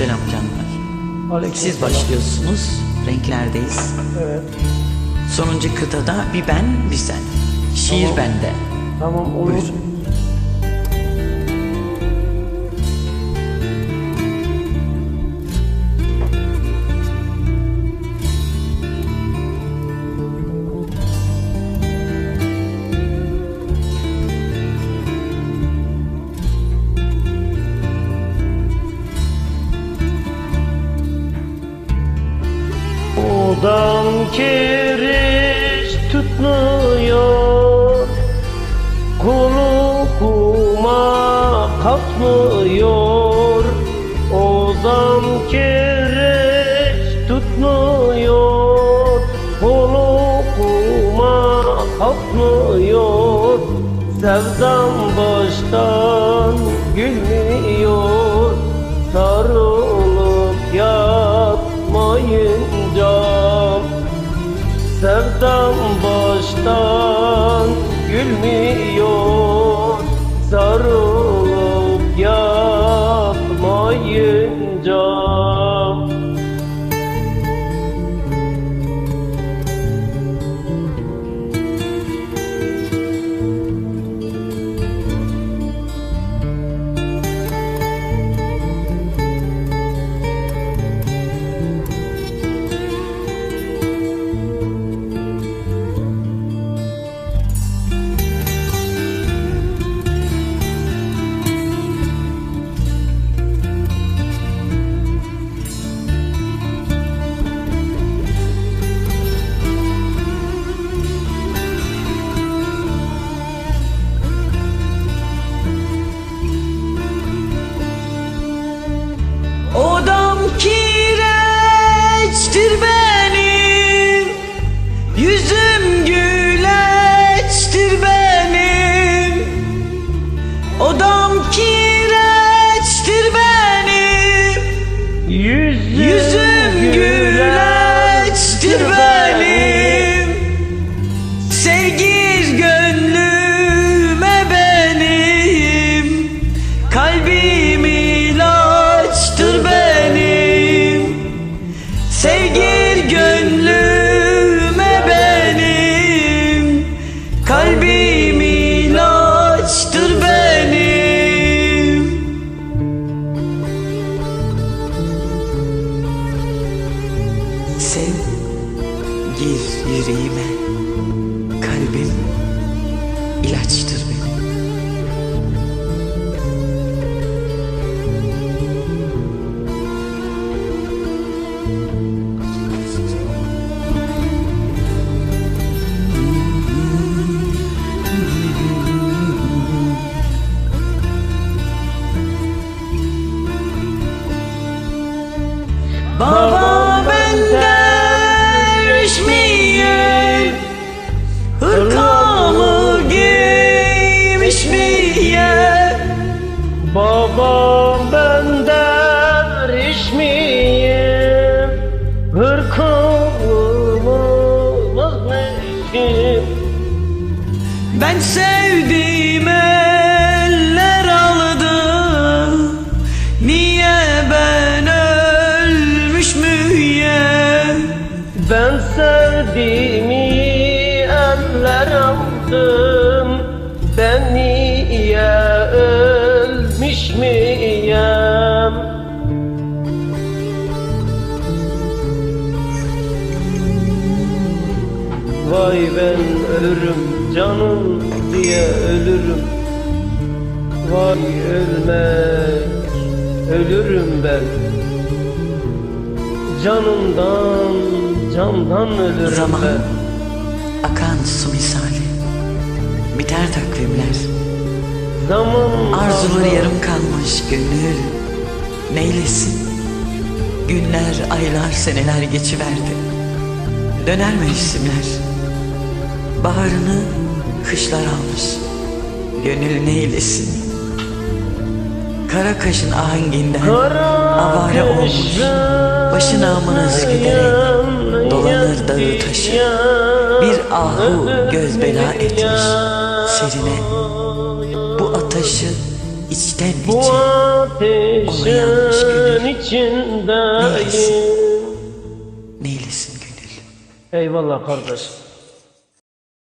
Selam canlar. Aleyküm Siz selam. başlıyorsunuz. Renklerdeyiz. Evet. Sonuncu kıtada bir ben bir sen. Şiir Tamam. bende. Tamam olur. Buyur. Odam kiriş tutmuyor. Kulukuma katmıyor Odam kiriş tutmuyor. Kulukuma katmıyor Sevdam baştan gülmüyor baştan gülmüyor. Sarılıp yatmayınca Sevgir eller aldım Ben niye ölmüş müyüm Vay ben ölürüm canım diye ölürüm. Vay ölmek ölürüm ben. Canımdan candan ölürüm Zaman. ben akan su misali. Biter takvimler. Zaman Arzuları yarım kalmış gönül. Neylesin? Günler, aylar, seneler geçiverdi. Döner mevsimler. Baharını kışlar almış. Gönül neylesin? Kara kaşın ahenginden Avare olmuş. Başı namınızı giderek ahu göz bela etmiş Serine. Bu ataşı içten içe Ona ateşin gönül. içindeyim. Neylesin gönül? Eyvallah kardeş